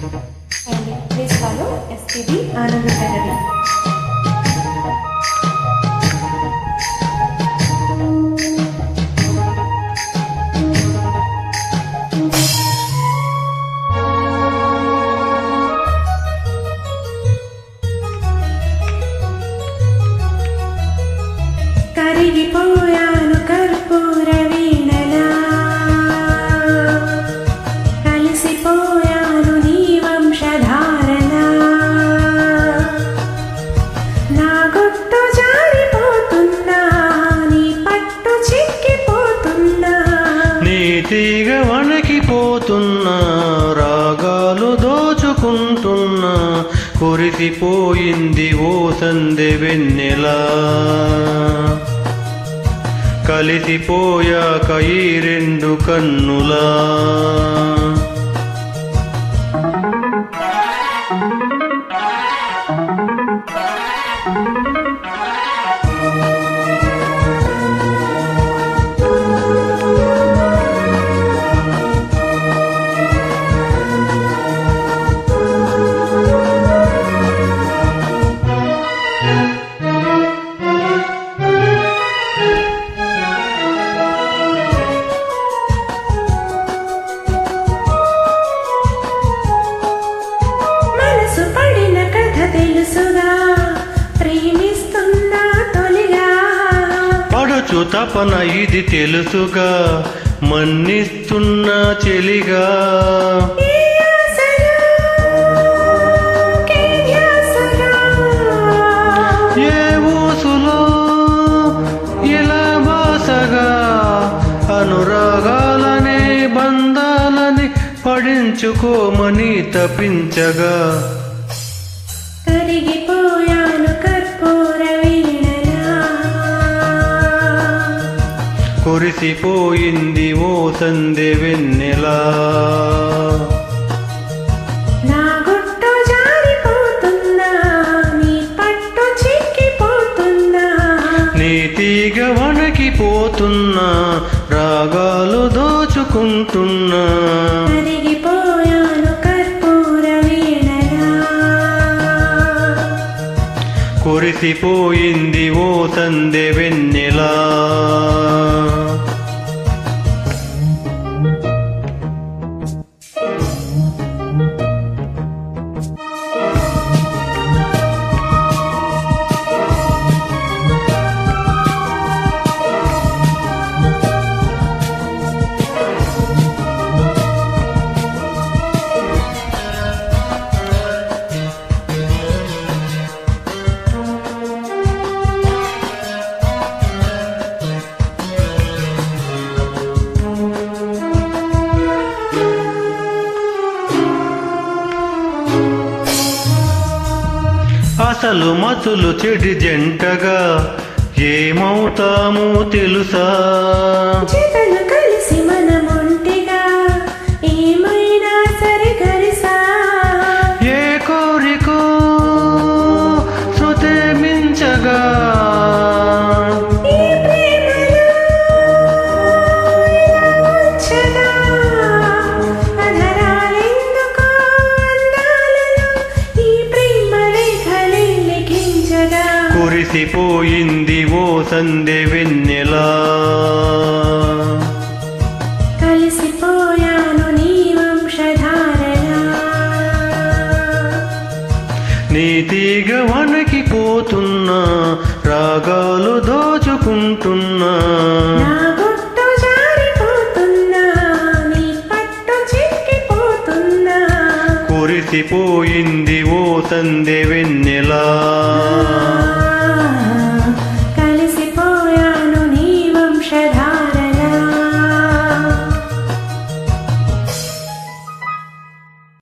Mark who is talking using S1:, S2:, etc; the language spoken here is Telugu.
S1: And please follow SPB Anand Academy.
S2: వణికిపోతున్నా రాగాలు దోచుకుంటున్నా కురిసిపోయింది ఓ సంధి వెన్నెలా. కలిసిపోయాక ఈ రెండు కన్నులా. పడుచు తపన ఇది తెలుసుగా మన్నిస్తున్న చెలిగా.
S1: ఈ
S2: ఏ ఊసులో ఇలా బాసగా అనురాగాలని బంధాలని పడించుకోమని తపించగా. కురిసిపోయింది ఓ సందె వెన్నెలా. తీగ వణకిపోతున్నా రాగాలు దోచుకుంటున్నా. మురిసిపోయింది ఓ సందె వెన్నెలా. అసలు మతులు చెడి జంటగా ఏమవుతామో తెలుసా? కురిసిపోయింది ఓ సందె వెన్నెలా.
S1: కలిసిపోయాను నీ వంశధారలా
S2: నీ తీగ వణకిపోతున్నా రాగాలు దోచుకుంటున్నా. కురిసిపోయింది ఓ సందె వెన్నెలా.